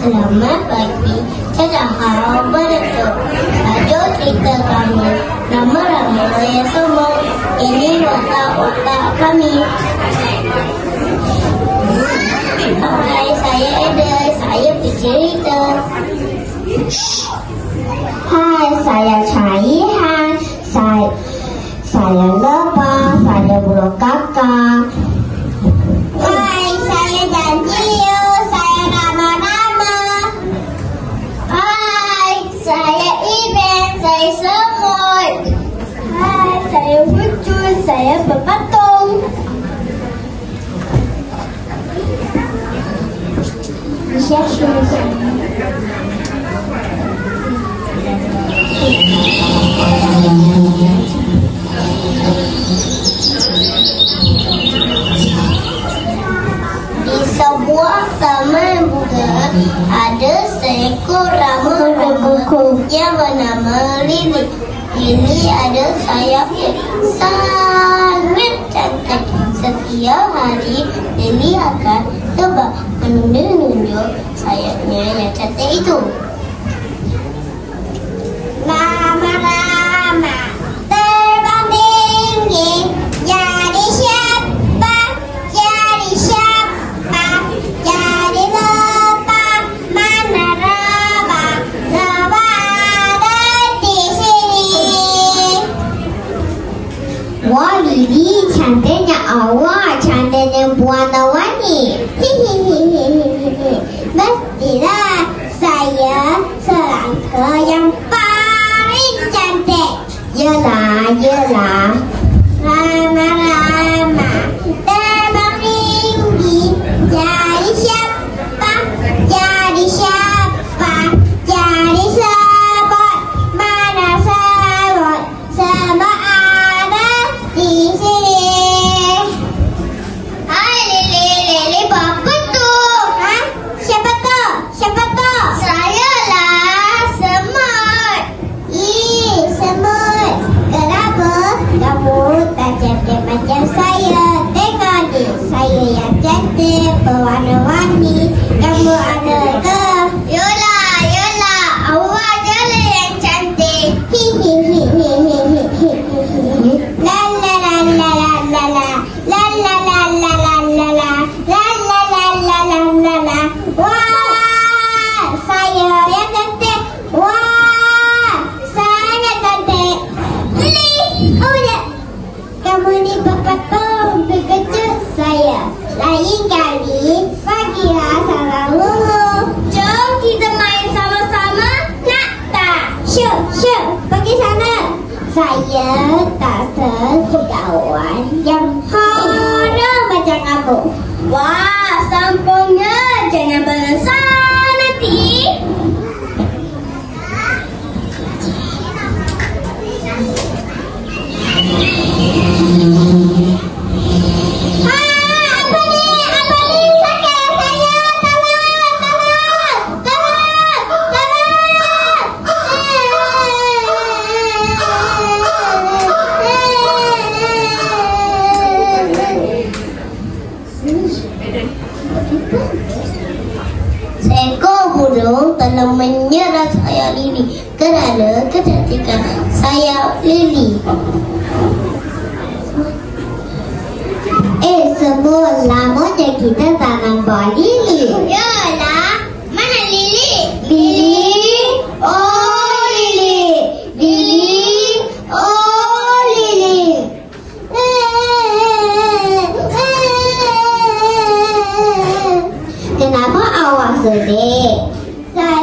Selamat pagi, saya harap berdetuk. Tajuk cerita kami, nama Rama saya semua. Ini watak-watak kami. Hai, saya Eda. Saya bercerita. Hai, saya Caihan. Di sebuah taman bunga ada seekor rama-rama yang bernama Lili. Lili ada sayap yang sangat cantik. Setiap hari Lili akan terbang menunjuk sayapnya yang cantik itu. Mau? Saya tak sekawan Yang haram macam kamu. Wah, sampungnya Jangan beresah menyerang sayap Lili kerana kecantikan sayap Lili. Eh, semua lamanya kita tak nampak Lili. Yalah, mana Lili? Lili, oh Lili, Lili, oh Lili. Kenapa awak sedih?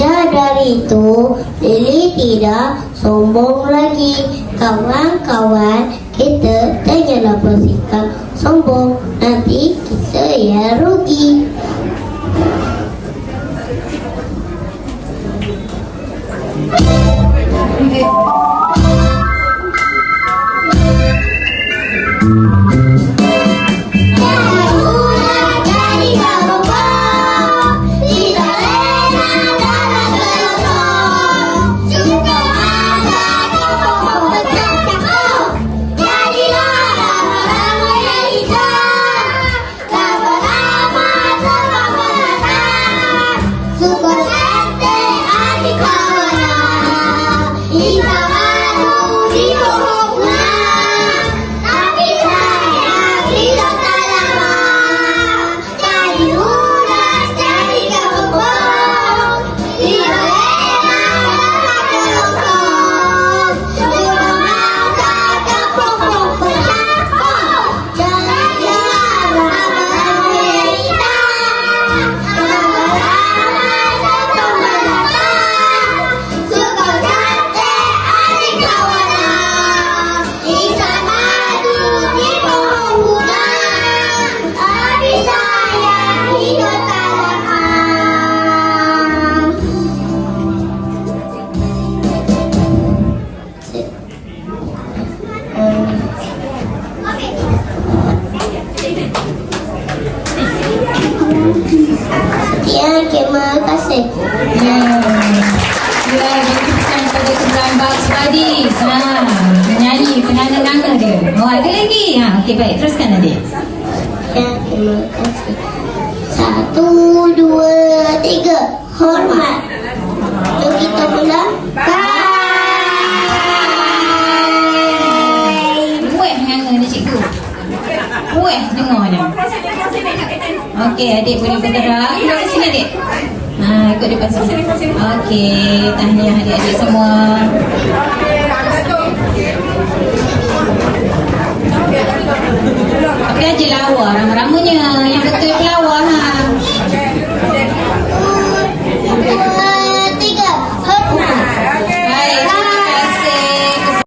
Sejak dari itu, Lili tidak sombong lagi. Kawan-kawan, kita janganlah bersikap sombong. Nanti kita yang rugi. Jadi menyanyi, penganga-nganga dia. Oh, ada lagi? Ha, okey, baik. Teruskan adik. Ya, terima kasih. Satu, dua, tiga. Hormat. Jom kita mula. Buat menganga ni cikgu. Buat dengarnya. Okey, adik boleh bergerak. Keluar sini adik. Ha, ikut depan sini. Okey, tahniah adik-adik semua. Palawan.